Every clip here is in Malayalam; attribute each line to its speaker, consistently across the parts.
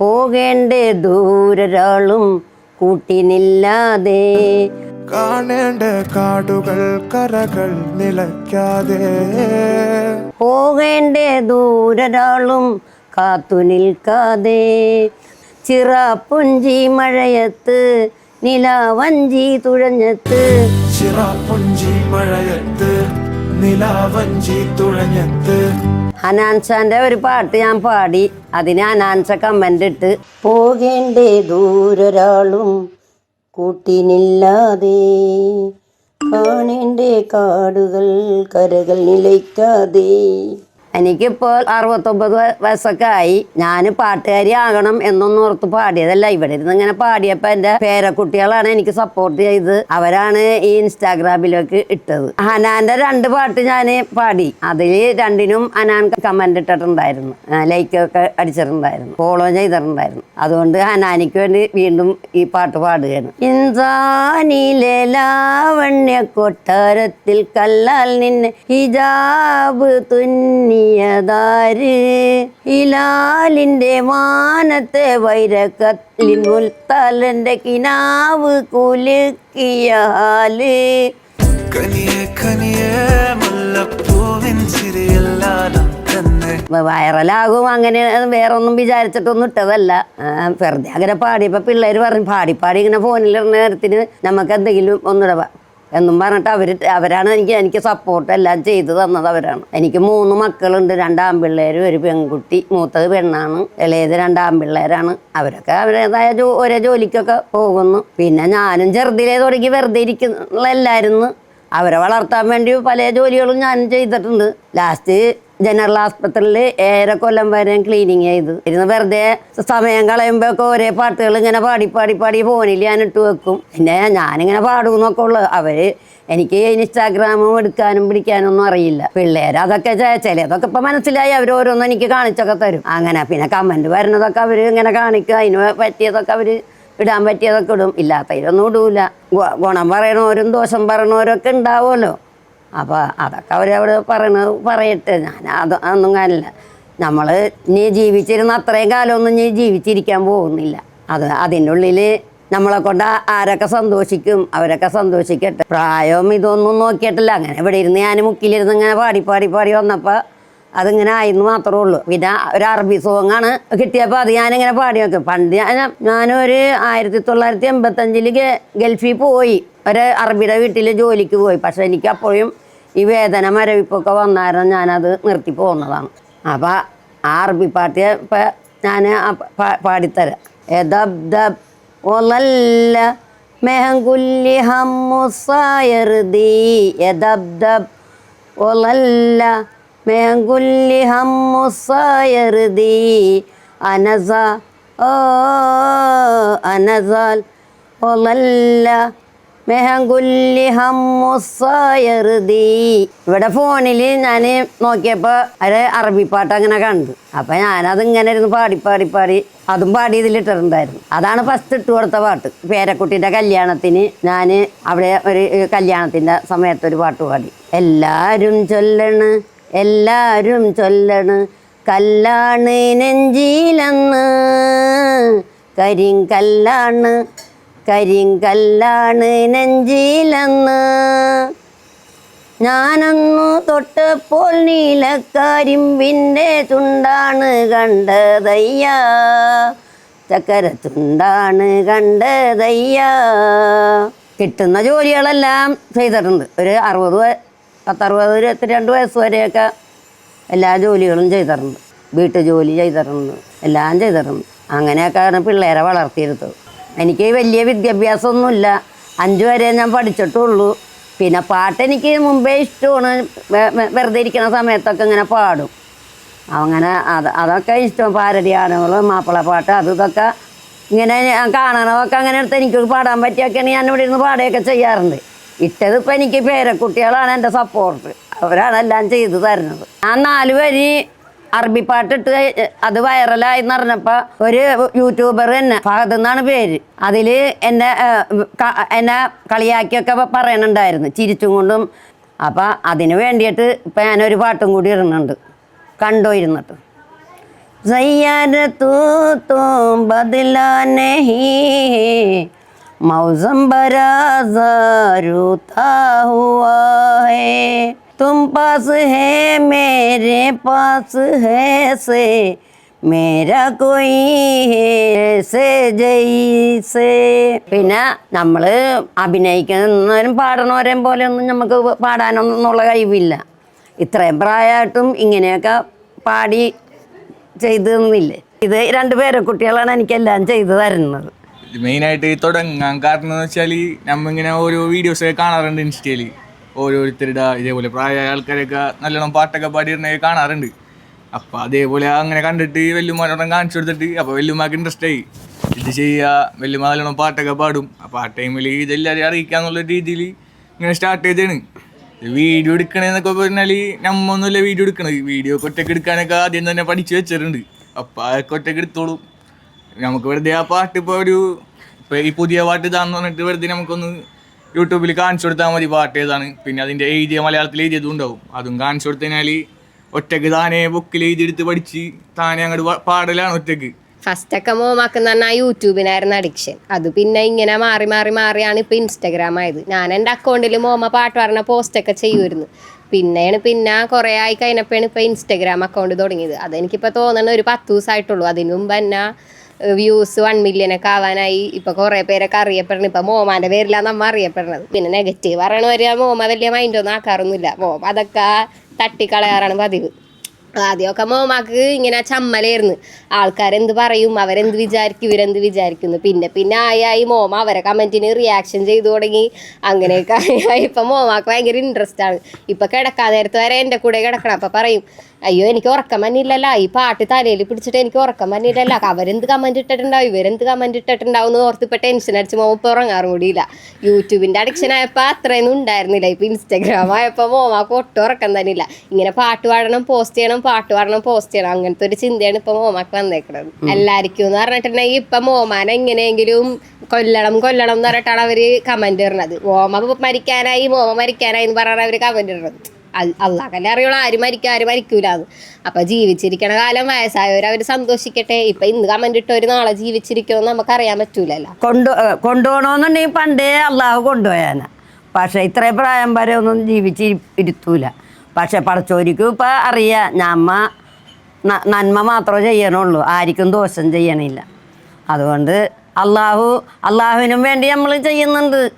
Speaker 1: പോകേണ്ട ദൂരൊരാളും കൂട്ടിനില്ലാതെ.
Speaker 2: കാണേണ്ട കാടുകൾ കരകൾ നിലയ്ക്കാതെ.
Speaker 1: പോകേണ്ട ദൂരൊരാളും കാത്തു നിൽക്കാതെ. ചിറാപ്പുഞ്ചി മഴയത്ത് നിലാവഞ്ചി തുഴഞ്ഞത്ത്.
Speaker 2: ചിറാപ്പുഞ്ചി മഴയത്ത് നിലാവഞ്ചി തുഴഞ്ഞത്ത്.
Speaker 1: ഹനാൻസാന്റെ ഒരു പാട്ട് ഞാൻ പാടി. അതിന് ഹനാൻസ കമന്റ് ഇട്ട് പോകേണ്ടേ ദൂരൊരാളും കൂട്ടിനില്ലാതെ കാണേണ്ടേ കാടുകൾ കരകൾ നിലയ്ക്കാതെ എനിക്കിപ്പോൾ അറുപത്തൊമ്പത് വയ- വയസ്സൊക്കെ ആയി. ഞാൻ പാട്ടുകാരി ആകണം എന്നൊന്നും ഓർത്ത് പാടിയതല്ല. ഇവിടെ ഇരുന്ന് ഇങ്ങനെ പാടിയപ്പോൾ എന്റെ പേരക്കുട്ടികളാണ് എനിക്ക് സപ്പോർട്ട് ചെയ്ത് അവരാണ് ഈ ഇൻസ്റ്റാഗ്രാമിലേക്ക് ഇട്ടത്. ഹനാന്റെ രണ്ട് പാട്ട് ഞാൻ പാടി. അതിൽ രണ്ടിനും ഹനാൻ കമന്റ് ഇട്ടിട്ടുണ്ടായിരുന്നു. ലൈക്കൊക്കെ അടിച്ചിട്ടുണ്ടായിരുന്നു. ഫോളോ ചെയ്തിട്ടുണ്ടായിരുന്നു. അതുകൊണ്ട് ഹനാനിക്ക് വേണ്ടി വീണ്ടും ഈ പാട്ട് പാടുകയാണ്. ലാവണ്യ കൊട്ടാരത്തിൽ കല്ലാൽ നിന്നെ ഹിജാബ് തുന്നിയതാര് ഇലാലിന്റെ മാനത്തെ വൈരക്കത്തിൽ മുൽത്തലന്റെ കിനാവ്
Speaker 2: കുലുക്കിയാൽ
Speaker 1: വൈറലാകും അങ്ങനെ വേറൊന്നും വിചാരിച്ചിട്ടൊന്നും ഇട്ടതല്ല. വെറുതെ അങ്ങനെ പാടിയപ്പോൾ പിള്ളേർ പറഞ്ഞു പാടി പാടി ഇങ്ങനെ ഫോണിലിരുന്ന നേരത്തിന് നമുക്ക് എന്തെങ്കിലും ഒന്നിടവ. എന്നും പറഞ്ഞിട്ട് അവർ അവരാണ് എനിക്ക് എനിക്ക് സപ്പോർട്ട് എല്ലാം ചെയ്തു തന്നത് അവരാണ്. എനിക്ക് മൂന്ന് മക്കളുണ്ട്. രണ്ട് ആൺപിള്ളേരും ഒരു പെൺകുട്ടി മൂത്തത് പെണ്ണാണ്. ഇളയത് രണ്ട് ആൺപിള്ളേരാണ് അവരൊക്കെ അവരുടേതായ ജോ ഓരോ ജോലിക്കൊക്കെ പോകുന്നു. പിന്നെ ഞാനും ചെറുതിലേ തുടങ്ങി വെറുതെ ഇരിക്കുന്നില്ലായിരുന്നു അവരെ വളർത്താൻ വേണ്ടി പല ജോലികളും ഞാനും ചെയ്തിട്ടുണ്ട്. ലാസ്റ്റ് ജനറൽ ആസ്പത്രിയിൽ ഏറെ കൊല്ലം വരെ ക്ലീനിങ് ചെയ്ത്. ഇരുന്ന് വെറുതെ സമയം കളയുമ്പോൾ ഒക്കെ ഒരേ പാട്ടുകൾ ഇങ്ങനെ പാടി പാടി പാടി ഫോണിൽ ഞാൻ ഇട്ട് വെക്കും. പിന്നെ ഞാനിങ്ങനെ പാടും എന്നൊക്കെ ഉള്ളു. അവർ എനിക്ക് ഇൻസ്റ്റാഗ്രാമും എടുക്കാനും പിടിക്കാനും ഒന്നും അറിയില്ല. പിള്ളേർ അതൊക്കെ ചിലതൊക്കെ ഇപ്പം മനസ്സിലായി. അവർ ഓരോന്നും എനിക്ക് കാണിച്ചൊക്കെ തരും. അങ്ങനെ പിന്നെ കമന്റ് വരുന്നതൊക്കെ അവർ ഇങ്ങനെ കാണിക്കുക അതിന് പറ്റിയതൊക്കെ അവർ ഇടാൻ പറ്റിയതൊക്കെ ഇടും. ഇല്ലാത്തതിലൊന്നും ഇടൂല. ഗുണം പറയണവരും ദോഷം പറയണവരൊക്കെ ഉണ്ടാവുമല്ലോ അപ്പോൾ അതൊക്കെ അവരവിടെ പറയണത് പറയട്ടെ. ഞാൻ അത് ഒന്നും കാണില്ല നമ്മൾ നീ ജീവിച്ചിരുന്ന അത്രയും കാലമൊന്നും നീ ജീവിച്ചിരിക്കാൻ പോകുന്നില്ല. അത് അതിന്റെ ഉള്ളിൽ നമ്മളെ കൊണ്ട് ആരൊക്കെ സന്തോഷിക്കും അവരൊക്കെ സന്തോഷിക്കട്ടെ. പ്രായവും ഇതൊന്നും നോക്കിയിട്ടില്ല. അങ്ങനെ ഇവിടെ ഇരുന്ന് ഞാൻ മുക്കിലിരുന്ന് ഇങ്ങനെ പാടി പാടി പാടി വന്നപ്പോൾ അതിങ്ങനെ ആയിരുന്നു മാത്രമേ ഉള്ളൂ. പിന്നെ ഒരു അറബി സോങ്ങാണ് കിട്ടിയപ്പോൾ അത് ഞാനിങ്ങനെ പാടി നോക്കും പണ്ട് ഞാൻ ഞാനൊരു ആയിരത്തി തൊള്ളായിരത്തി എൺപത്തഞ്ചിൽ ഗൾഫിൽ പോയി. ഒരു അറബിയുടെ വീട്ടിൽ ജോലിക്ക് പോയി. പക്ഷെ എനിക്ക് അപ്പോഴും ഈ വേദന മരവിപ്പൊക്കെ വന്നായിരുന്നു. ഞാനത് നിർത്തി പോകുന്നതാണ്. അപ്പോൾ ആ അറബി പാട്ട് ഇപ്പം ഞാൻ പാടിത്തരാം. അനസ ഓ അനസാൽ ഇവിടെ ഫോണിൽ ഞാൻ നോക്കിയപ്പോൾ ഒരു അറബി പാട്ട് അങ്ങനെ കണ്ടു. അപ്പം ഞാനത് ഇങ്ങനെ ഇരുന്ന് പാടി പാടി പാടി അതും പാടി ഇതിലിട്ടിട്ടുണ്ടായിരുന്നു. അതാണ് ഫസ്റ്റ് ഇട്ട് കൊടുത്ത പാട്ട്. പേരക്കുട്ടിന്റെ കല്യാണത്തിന് ഞാൻ അവിടെ ഒരു കല്യാണത്തിന്റെ സമയത്ത് ഒരു പാട്ട് പാടി. എല്ലാവരും ചൊല്ലണ് എല്ലാവരും ചൊല്ലണ് കല്ലാണ് നെഞ്ചിലെന്ന് കരിങ്കല്ലാണ് കരിങ്കല്ലാണ് നെഞ്ചിലെന്ന്. ഞാനൊന്നു തൊട്ടപ്പോൾ നീലക്കരിമ്പിന്റെ ചുണ്ടാണ് കണ്ടതയ്യാ. ചക്കര കണ്ടതയ്യാ. കിട്ടുന്ന ജോലികളെല്ലാം ചെയ്തിട്ടുണ്ട്. ഒരു അറുപത് പത്തറുപത് ഇരുപത്തിരണ്ട് വയസ്സ് വരെയൊക്കെ എല്ലാ ജോലികളും ചെയ്തിട്ടുണ്ട്. വീട്ടു ജോലി ചെയ്തിട്ടുണ്ട്. എല്ലാം ചെയ്തിട്ടുണ്ട്. അങ്ങനെയൊക്കെയാണ് പിള്ളേരെ വളർത്തിയെടുത്തത്. എനിക്ക് വലിയ വിദ്യാഭ്യാസമൊന്നുമില്ല. അഞ്ചു വരെ ഞാൻ പഠിച്ചിട്ടുള്ളൂ. പിന്നെ പാട്ട് എനിക്ക് മുമ്പേ ഇഷ്ടമാണ്. വെറുതെ ഇരിക്കുന്ന സമയത്തൊക്കെ ഇങ്ങനെ പാടും. അങ്ങനെ അത് അതൊക്കെ ഇഷ്ടം. പാരടിയാണുകൾ മാപ്പിളപ്പാട്ട് അത് ഇതൊക്കെ ഇങ്ങനെ ഞാൻ കാണണതൊക്കെ അങ്ങനെ എടുത്ത് എനിക്ക് പാടാൻ പറ്റിയൊക്കെയാണ് ഞാൻ ഇവിടെ ഇരുന്ന് പാടുകയൊക്കെ ചെയ്യാറുണ്ട്. ഇട്ടത് ഇപ്പം എനിക്ക് പേരക്കുട്ടികളാണ് എന്റെ സപ്പോർട്ട് അവരാണ് എല്ലാം ചെയ്തു തരുന്നത്. ആ നാല് വരി അറബിപ്പാട്ട് ഇട്ട് അത് വൈറലായി എന്ന് പറഞ്ഞപ്പോ ഒരു യൂട്യൂബർ തന്നെ ഫഹദ് എന്നാണ് പേര്. അതിൽ എന്നെ എന്നെ കളിയാക്കിയൊക്കെ പറയണുണ്ടായിരുന്നു ചിരിച്ചും കൊണ്ടും. അപ്പൊ അതിന് വേണ്ടിയിട്ട് ഞാൻ ഒരു പാട്ടും കൂടി ഇടുന്നുണ്ട് കണ്ടോ ഇരുന്നിട്ട്. തൂ മൗസം ബരാ तुम पास है मेरे पास है से मेरा कोई है से ജയ്സേ പിന്നെ നമ്മൾ അഭിനയിക്കുന്നവരും പാടണവരെയും പോലെ ഒന്നും നമുക്ക് പാടാനൊന്നുള്ള കഴിവില്ല ഇത്രയും പ്രായമായിട്ടും ഇങ്ങനെയൊക്കെ പാടി ചെയ്തെന്നില്ലേ ഇത് രണ്ട് പേരെ കുട്ടികളാണ് എനിക്കെല്ലാം ചെയ്തു തരുന്നത്
Speaker 3: മെയിനായിട്ട് തുടങ്ങാൻ കാരണം എന്ന് വെച്ചാൽ നമ്മ ഇങ്ങനെ ഓരോ വീഡിയോസ് ഒക്കെ കാണാറുണ്ട് ഇൻസ്റ്റയിൽ ഓരോരുത്തരുടെ ഇതേപോലെ പ്രായമായ ആൾക്കാരൊക്കെ നല്ലോണം പാട്ടൊക്കെ പാടിയിരുന്നേ കാണാറുണ്ട്. അപ്പം അതേപോലെ അങ്ങനെ കണ്ടിട്ട് വെല്ലുമാരോടെ കാണിച്ചു കൊടുത്തിട്ട് അപ്പോൾ വെല്ലുമാക്ക് ഇൻട്രസ്റ്റ് ആയി. ഇത് ചെയ്യുക വെല്ലുമ നല്ലോണം പാട്ടൊക്കെ പാടും. അപ്പോൾ ആ ടൈമിൽ ഇതെല്ലാവരെയും അറിയിക്കാന്നുള്ള രീതിയിൽ ഇങ്ങനെ സ്റ്റാർട്ട് ചെയ്തതാണ്. വീഡിയോ എടുക്കണേന്നൊക്കെ പറഞ്ഞാൽ നമ്മൊന്നുമില്ല വീഡിയോ എടുക്കണത്. വീഡിയോ ഒറ്റയ്ക്ക് എടുക്കാനൊക്കെ ആദ്യം തന്നെ പഠിച്ചു വെച്ചിട്ടുണ്ട്. അപ്പം അതൊക്കെ ഒറ്റയ്ക്ക് എടുത്തോളും. നമുക്ക് വെറുതെ ആ പാട്ട് ഇപ്പോൾ ഒരു ഇപ്പോൾ ഈ പുതിയ പാട്ട് ഇതാന്ന് പറഞ്ഞിട്ട് വെറുതെ നമുക്കൊന്ന് യൂട്യൂബിൽ കാണിച്ചു കൊടുത്താൽ മതി പാട്ട് ഏതാണ്. പിന്നെ അതിന്റെ എഴുതിയ മലയാളത്തിൽ എഴുതിയതും ഉണ്ടാവും. അതും കാണിച്ചു കൊടുത്തതിനാൽ ഒറ്റയ്ക്ക് താനേ ബുക്കിൽ എഴുതിയെടുത്ത് പഠിച്ച് താനേ അങ്ങോട്ട് പാടലാണ് ഒറ്റയ്ക്ക്
Speaker 4: ഫസ്റ്റ് ഒക്കെ മോമാക്കുന്ന പറഞ്ഞാൽ യൂട്യൂബിനായിരുന്നു അഡിക്ഷൻ. അത് പിന്നെ ഇങ്ങനെ മാറി മാറി മാറിയാണ് ഇപ്പം ഇൻസ്റ്റാഗ്രാം ആയത്. ഞാൻ എന്റെ അക്കൗണ്ടിൽ മോമ പാട്ട് പറഞ്ഞ പോസ്റ്റൊക്കെ ചെയ്യുമായിരുന്നു. പിന്നെയാണ് പിന്നെ കുറേ ആയി കഴിഞ്ഞപ്പോഴാണ് ഇപ്പം ഇൻസ്റ്റാഗ്രാം അക്കൗണ്ട് തുടങ്ങിയത്. അതെനിക്കിപ്പോൾ തോന്നുന്നത് ഒരു പത്ത് ദിവസമായിട്ടുള്ളൂ. അതിനു മുമ്പ് തന്നെ വ്യൂസ് വൺ മില്യനൊക്കെ ആവാനായി. ഇപ്പൊ കുറെ പേരൊക്കെ അറിയപ്പെടണം ഇപ്പൊ മോമാന്റെ പേരിലാണ് നമ്മ അറിയപ്പെടുന്നത്. പിന്നെ നെഗറ്റീവ് പറയണവര് മോമ വലിയ മൈൻഡൊന്നും ആക്കാറൊന്നുമില്ല. മോമ അതൊക്കെ തട്ടിക്കളയാറാണ് പതിവ്. ആദ്യമൊക്കെ മോമാക്ക് ഇങ്ങനെ ചമ്മലായിരുന്നു. ആൾക്കാരെന്ത് പറയും? അവരെന്ത് വിചാരിക്കും? ഇവരെന്ത് വിചാരിക്കുന്നു? പിന്നെ പിന്നെ ആയി മോമ അവരെ കമന്റിന് റിയാക്ഷൻ ചെയ്തു തുടങ്ങി. അങ്ങനെയൊക്കെ ഇപ്പം മോമാക്ക് ഭയങ്കര ഇൻട്രസ്റ്റ് ആണ്. ഇപ്പം കിടക്കാൻ നേരത്ത് വരെ എന്റെ കൂടെ കിടക്കണം. അപ്പം പറയും അയ്യോ എനിക്ക് ഉറക്കം വന്നില്ലല്ലോ. ഈ പാട്ട് തലയിൽ പിടിച്ചിട്ട് എനിക്ക് ഉറക്കം വന്നില്ലല്ലോ. അവരെന്ത് കമന്റ് ഇട്ടിട്ടുണ്ടാവും? ഇവരെന്ത് കമന്റ് ഇട്ടിട്ടുണ്ടാവും എന്ന് ഓർത്ത് ഇപ്പൊ ടെൻഷൻ അടിച്ച് മോമ ഇപ്പൊ ഉറങ്ങാറും കൂടിയില്ല. യൂട്യൂബിന്റെ അഡിക്ഷൻ ആയപ്പോ അത്രയൊന്നും ഉണ്ടായിരുന്നില്ല. ഇപ്പൊ ഇൻസ്റ്റാഗ്രാം ആയപ്പോ മോമാക്ക് ഒട്ടും ഉറക്കം തന്നെ ഇല്ല ഇങ്ങനെ പാട്ട് പാടണം പോസ്റ്റ് ചെയ്യണം പാട്ട് പാടണം പോസ്റ്റ് ചെയ്യണം. അങ്ങനത്തെ ഒരു ചിന്തയാണ് ഇപ്പൊ മോമാക്ക് വന്നേക്കുന്നത് എല്ലാവർക്കും എന്ന് പറഞ്ഞിട്ടുണ്ടെങ്കിൽ ഇപ്പൊ മോമാനെ എങ്ങനെയെങ്കിലും കൊല്ലണം കൊല്ലണം എന്ന് പറഞ്ഞിട്ടാണ് അവർ കമന്റ് ഇടുന്നത് മോമ മരിക്കാനായി മോമ മരിക്കാനായി എന്ന് പറഞ്ഞാണ് അവർ കമന്റ് ഇടുന്നത് അള്ളാഹല്ലേ അറിയുള്ളൂ. ആര് മരിക്കും ആര് മരിക്കൂലാന്ന്. അപ്പൊ ജീവിച്ചിരിക്കണ കാലം വയസ്സായവർ അവർ സന്തോഷിക്കട്ടെ. ഇപ്പൊ ഇന്ന് കമന്റ് ഇട്ടവര് നാളെ ജീവിച്ചിരിക്കുമെന്ന് നമുക്ക് അറിയാൻ പറ്റൂലല്ലോ.
Speaker 1: കൊണ്ടു കൊണ്ടുപോകണമെന്നുണ്ടെങ്കിൽ പണ്ടേ അള്ളാഹു കൊണ്ടുപോയാന. പക്ഷെ ഇത്രയും പ്രായം വരെ ഒന്നും ജീവിച്ച് ഇരി- ഇരുത്തൂല. പക്ഷെ പടച്ചോരിക്കും ഇപ്പം അറിയാം ഞമ്മ നന്മ മാത്രമേ ചെയ്യണുള്ളൂ. ആർക്കും ദോഷം ചെയ്യണില്ല. അതുകൊണ്ട് അള്ളാഹു അള്ളാഹുവിനും വേണ്ടി നമ്മൾ ചെയ്യുന്നുണ്ട്.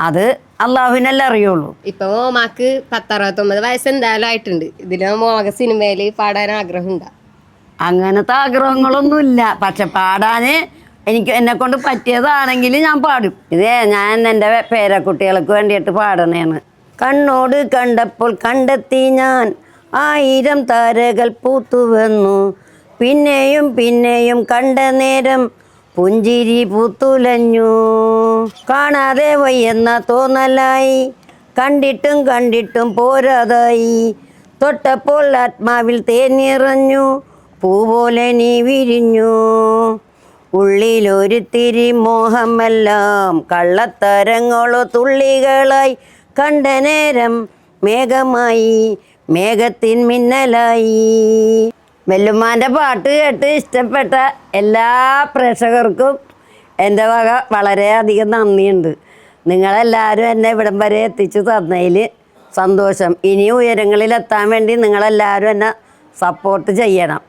Speaker 1: അത് അള്ളാഹുവിനല്ലേ അറിയുള്ളൂ.
Speaker 4: ഇപ്പൊ മോമാക്ക് പത്തറുപത്തൊമ്പത് വയസ്സ് എന്തായാലും ആയിട്ടുണ്ട്. ഇതിൽ മോമക്ക് സിനിമയിൽ പാടാൻ ആഗ്രഹം ആഗ്രഹമുണ്ട്.
Speaker 1: അങ്ങനത്തെ ആഗ്രഹങ്ങളൊന്നുമില്ല. പക്ഷെ പാടാന് എനിക്ക് എന്നെ കൊണ്ട് പറ്റിയതാണെങ്കിൽ ഞാൻ പാടും. ഇതേ ഞാൻ എന്റെ പേരക്കുട്ടികൾക്ക് വേണ്ടിയിട്ട് പാടണേന്ന് കണ്ണോട് കണ്ടപ്പോൾ കണ്ടെത്തി ഞാൻ. ആയിരം താരകൾ പൂത്തുവന്നു. പിന്നെയും പിന്നെയും കണ്ട നേരം പുഞ്ചിരി പൂത്തുലഞ്ഞു. കാണാതെ വയ്യെന്ന തോന്നലായി. കണ്ടിട്ടും കണ്ടിട്ടും പോരാതായി. തൊട്ടപ്പോൾ ആത്മാവിൽ തേനിറഞ്ഞു. പൂ പോലെ നീ വിരിഞ്ഞു. ഉള്ളിലൊരുത്തിരി മോഹമെല്ലാം കള്ളത്തരങ്ങളോ തുള്ളികളായി. കണ്ട നേരം മേഘമായി. മേഘത്തിൻ മിന്നലായി. വെല്ലുമാന്റെ പാട്ട് കേട്ട് ഇഷ്ടപ്പെട്ട എല്ലാ പ്രേക്ഷകർക്കും എന്റെ വക വളരെയധികം നന്ദിയുണ്ട്. നിങ്ങളെല്ലാവരും എന്നെ ഇവിടം വരെ എത്തിച്ചു തന്നതിൽ സന്തോഷം. ഇനി ഉയരങ്ങളിലെത്താൻ വേണ്ടി നിങ്ങളെല്ലാവരും എന്നെ സപ്പോർട്ട് ചെയ്യണം.